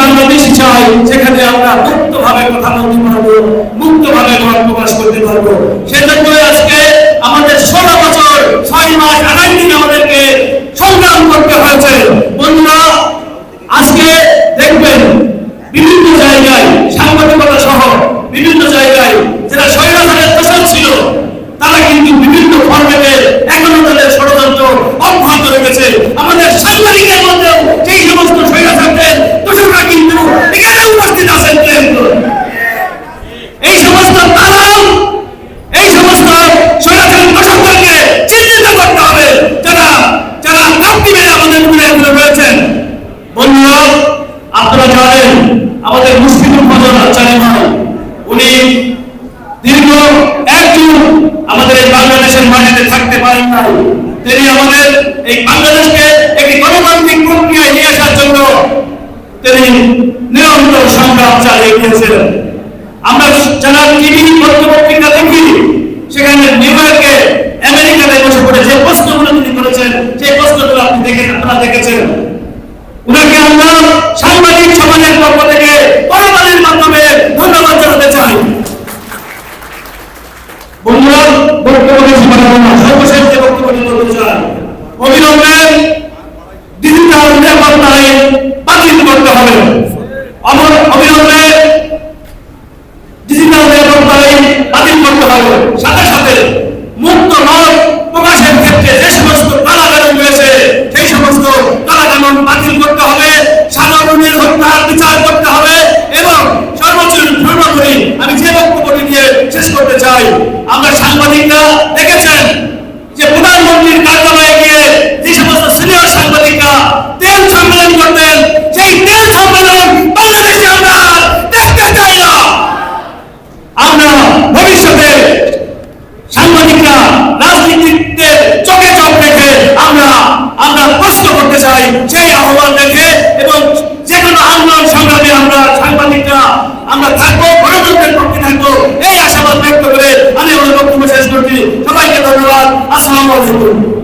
বাংলাদেশ চাই, যেখানে আমরা মুক্তভাবে কথা বলতে পারব, মুক্তভাবে মত প্রকাশ করতে পারব। সেজন্য আজকে আমাদের ষোলো বছর, ছয় মাস, আড়াই দিন আমাদেরকে সংগ্রাম করতে হয়েছে। বন্ধুরা, আজকে দেখবেন, বিভিন্ন জায়গায় সাংবাদিকতা সহ বিভিন্ন জায়গায় তিনি আমাদের এই বাংলাদেশকে একটি গণতান্ত্রিক প্রক্রিয়ায় নিয়ে আসার জন্য তিনি নিরন্তর সংগ্রাম চালিয়ে গিয়েছিলেন। আমরা যারা টিভি পত্রপত্রিকা দেখি, সেখানে নিউ ইয়র্কে, আমেরিকাতে বসে পড়ে যে প্রশ্নগুলো তিনি করেছেন, সেই প্রশ্নগুলো আপনি দেখে আপনারা দেখেছেন। উনাকে আমরা সাংবাদিক সমাজের পক্ষ থেকে পরমানের মাধ্যমে ধন্যবাদ জানাতে চাই বন্ধুরা বক্তব্য বেশি বাড়াবো না সর্বশেষ যে বক্তব্য বলতে চাই অবিলম্বে বিচার করতে হবে, এবং সর্বোচ্চ আমি যে করতে চাই, আমরা সাংবাদিকরা দেখেছেন যে প্রধানমন্ত্রীর কার্যালয়ে গিয়ে যে সমস্ত সিনিয়র সাংবাদিকরা তেল সম্মেলন করতেন সেই তেল সম্মেলন বাংলাদেশে আমরা আর দেখতে চাই না আমরা ভবিষ্যতে সাংবাদিকরা রাজনীতিতে চোখে চোখ রেখে আমরা আমরা প্রশ্ন করতে চাই সেই আহ্বান রেখে এবং যে কোনো আন্দোলন সংগ্রামে আমরা সাংবাদিকরা আমরা থাকব গণতন্ত্রের পক্ষে থাকব। এই আশাবাদ ব্যক্ত করে আমি আমার বক্তব্য শেষ করছি। সবাইকে ধন্যবাদ। আসসালামু আলাইকুম।